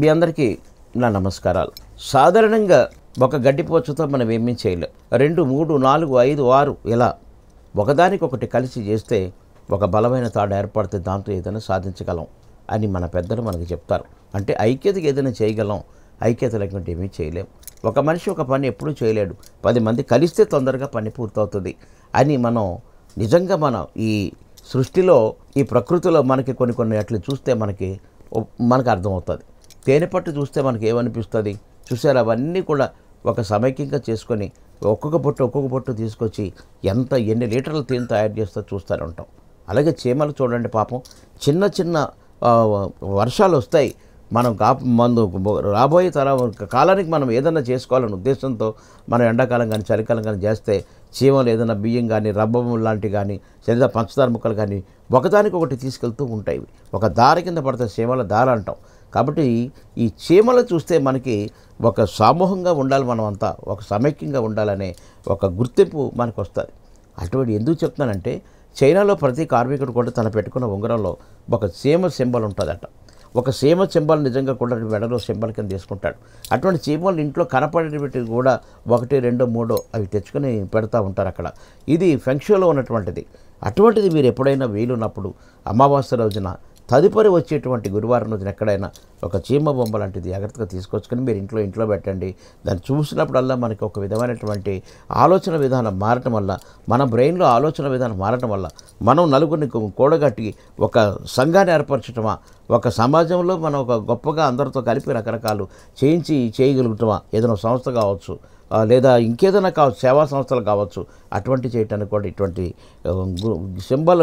మీ అందరికీ నా నమస్కారాలు. సాధారణంగా ఒక గడ్డిపోచుతో మనం ఏమీ చేయలేం. రెండు మూడు నాలుగు ఐదు ఆరు ఇలా ఒకదానికొకటి కలిసి చేస్తే ఒక బలమైన తాడు ఏర్పడితే దాంతో ఏదైనా సాధించగలం అని మన పెద్దలు మనకు చెప్తారు. అంటే ఐక్యతకి ఏదైనా చేయగలం ఐక్యత లేకుంటే ఏమీ చేయలేం. ఒక మనిషి ఒక పని ఎప్పుడూ చేయలేడు. పది మంది కలిస్తే తొందరగా పని పూర్తవుతుంది అని మనం నిజంగా మనం ఈ సృష్టిలో ఈ ప్రకృతిలో మనకి కొన్ని కొన్ని అట్లు చూస్తే మనకి మనకు అర్థమవుతుంది. తేనె పట్టు చూస్తే మనకి ఏమనిపిస్తుంది చూసారు అవన్నీ కూడా ఒక సమైక్యంగా చేసుకొని ఒక్కొక్క పొట్టు ఒక్కొక్క పొట్టు తీసుకొచ్చి ఎంత ఎన్ని లీటర్ల తేనె తయారు చేస్తో చూస్తూనే ఉంటాం అలాగే చీమలు చూడండి పాపం. చిన్న చిన్న వర్షాలు వస్తాయి. మనం కా మందు రాబోయే తర కాలానికి మనం ఏదైనా చేసుకోవాలనే ఉద్దేశంతో మనం ఎండాకాలం కానీ చలికాలం కానీ చేస్తే చీమలు ఏదైనా బియ్యం కానీ రబ్బము లాంటివి కానీ లేదా పంచదార ముక్కలు కానీ ఒకదానికి ఒకటి తీసుకెళ్తూ ఉంటాయి. ఒక దార కింద పడితే చీమల దార అంటాం. కాబట్టి ఈ చీమలు చూస్తే మనకి ఒక సమూహంగా ఉండాలి మనం అంతా ఒక సమైక్యంగా ఉండాలనే ఒక గుర్తింపు మనకు వస్తుంది అటువంటి ఎందుకు చెప్తున్నానంటే చైనాలో ప్రతి కార్మికుడు కూడా తన పెట్టుకున్న ఉంగరంలో ఒక చీమ సింబల్ ఉంటుందట. ఒక సీమ సింబల్ నిజంగా కూడా మెడలో సింబల్ కింద తీసుకుంటాడు. అటువంటి సీమలు ఇంట్లో కనపడేటి కూడా ఒకటి రెండో మూడో అవి తెచ్చుకొని పెడతా ఉంటారు అక్కడ. ఇది ఫెంక్షన్లో ఉన్నటువంటిది. అటువంటిది మీరు ఎప్పుడైనా వీలున్నప్పుడు అమావాస్య రోజున తదుపరి వచ్చేటువంటి గురువారం రోజున ఎక్కడైనా ఒక చీమ బొమ్మ లాంటిది జాగ్రత్తగా తీసుకొచ్చుకొని మీరు ఇంట్లో ఇంట్లో పెట్టండి. దాన్ని చూసినప్పుడల్లా మనకి ఒక విధమైనటువంటి ఆలోచన విధానం మారటం వల్ల మన బ్రెయిన్లో ఆలోచన విధానం మారటం వల్ల మనం నలుగురిని కూడగట్టి ఒక సంఘాన్ని ఏర్పరచటమా ఒక సమాజంలో మనం ఒక గొప్పగా అందరితో కలిపి రకరకాలు చేయించి చేయగలుగుతామా ఏదైనా సంస్థ కావచ్చు లేదా ఇంకేదైనా కావచ్చు సేవా సంస్థలు కావచ్చు అటువంటి చేయటానికి కూడా ఇటువంటి గు- సింబల్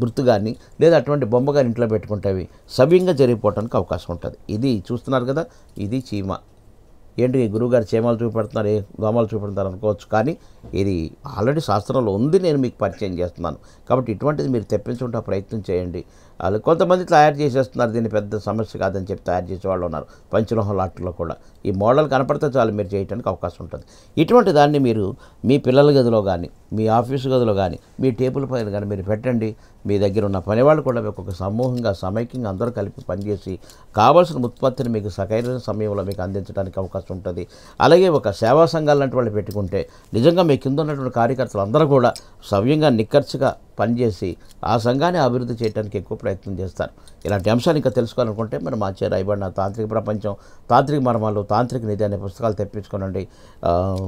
గుర్తు కానీ లేదా అటువంటి బొమ్మ కానీ ఇంట్లో పెట్టుకుంటేవి సవ్యంగా జరిగిపోవడానికి అవకాశం ఉంటుంది. ఇది చూస్తున్నారు కదా ఇది చీమ. ఏంటి గురువుగారు చీమలు చూపెడుతున్నారు ఏ దోమలు చూపెడుతున్నారు అనుకోవచ్చు కానీ ఇది ఆల్రెడీ శాస్త్రంలో ఉంది నేను మీకు పరిచయం చేస్తున్నాను. కాబట్టి ఇటువంటిది మీరు తెప్పించుకుంటే ప్రయత్నం చేయండి. వాళ్ళు కొంతమంది తయారు చేసేస్తున్నారు. దీన్ని పెద్ద సమస్య కాదని చెప్పి తయారు చేసే వాళ్ళు ఉన్నారు. పంచలోహం లాట్లో కూడా. ఈ మోడల్ కనపడితే చాలు మీరు చేయడానికి అవకాశం ఉంటుంది. ఇటువంటి దాన్ని మీరు మీ పిల్లల గదిలో కానీ మీ ఆఫీసు గదిలో కానీ మీ టేబుల్ పైన కానీ మీరు పెట్టండి. మీ దగ్గర ఉన్న పనివాళ్ళు కూడా మీకు ఒక సమూహంగా సమైక్యంగా అందరూ కలిపి పనిచేసి కావాల్సిన ఉత్పత్తిని మీకు సకైన సమయంలో మీకు అందించడానికి అవకాశం ఉంటుంది. అలాగే ఒక సేవా సంఘాలు లాంటి వాళ్ళు పెట్టుకుంటే నిజంగా మీ కింద ఉన్నటువంటి కార్యకర్తలు అందరూ కూడా సవ్యంగా నిక్కర్చిగా పనిచేసి ఆ సంఘాన్ని అభివృద్ధి చేయడానికి ఎక్కువ ప్రయత్నం చేస్తారు. ఇలాంటి అంశాలు ఇంకా తెలుసుకోవాలనుకుంటే మనం ఆచార్య రాయబడిన తాంత్రిక ప్రపంచం తాంత్రిక మర్మాలు తాంత్రిక నిధి అనే పుస్తకాలు తెప్పించుకోనండి.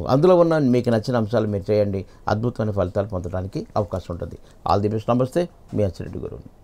అందులో ఉన్న మీకు నచ్చిన అంశాలు మీరు చేయండి. అద్భుతమైన ఫలితాలు పొందడానికి అవకాశం ఉంటుంది. All the best. నమస్తే. మీ అచ్చిరెడ్డి గురువు.